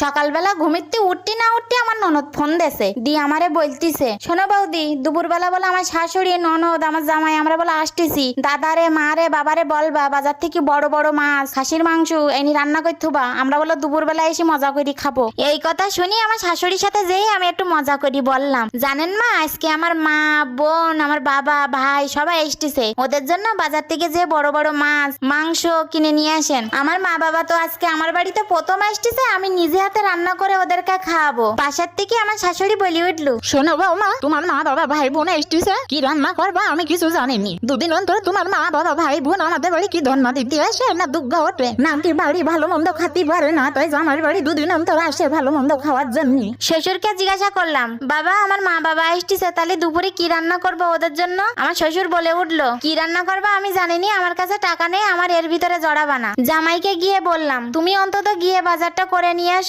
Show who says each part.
Speaker 1: সকালবেলা ঘুমিতে উঠতে না ননদ ফোন দেছে। দি আমারে বলতিছে, শোনো বৌদি, দুপুরবেলা বলে আমার শাশুড়ি ননদ, আমার জামাই, আমরা বলে আসতেছি। দাদারে, মারে, বাবারে বলবা, বাজার থেকে বড় বড় মাছ, খাসির মাংস, এনি রান্না করতুবা আমরা বলে দুপুরবেলা এসে মজা করি খাব। এই কথা শুনি আমার শাশুড়ির সাথে যেই আমি একটু মজা করি বললাম। জানেন মা, আজকে আমার মা, বোন, আমার বাবা, ভাই সবাই এসতেছে ওদের জন্য বাজার থেকে যে বড় বড় মাছ, মাংস কিনে নিয়ে আসেন। আমার মা বাবা তো আজকে আমার বাড়িতে প্রথম আসতেছে, আমি নিজে হাতে রান্না করে ওদেরকে খাওয়াবো। বাসার থেকে আমার শাশুড়ি বলি উঠল।
Speaker 2: শোনো বৌমা তোমার মা বাবা ভাই বোন এসেছে কি রান্না করবা আমি কিছু জানিনি। দুদিন অন্তর তোমার মা বাবা ভাই বোন আমাদের বাড়ি কি ধন্যা দিতে আসে না দুগ্গা ওঠে? নামটি বাড়ি ভালো মন্দ খাতে পারে না তাই আমার বাড়ি দুদিন অন্তর আসে ভালো মন্দ খাওয়ার জন্য।
Speaker 1: শ্বশুরকে জিজ্ঞাসা করলাম বাবা আমার মা বাবা আসতেছে তাহলে দুপুরে কি রান্না করব ওদের জন্য? আমার শ্বশুর বলে উঠল কি রান্না করব আমি জানিনি আমার কাছে টাকা নেই আমার এর ভিতরে জড়াবা না জামাইকে গিয়ে বললাম তুমি অন্তত গিয়ে বাজারটা করে নিয়ে আস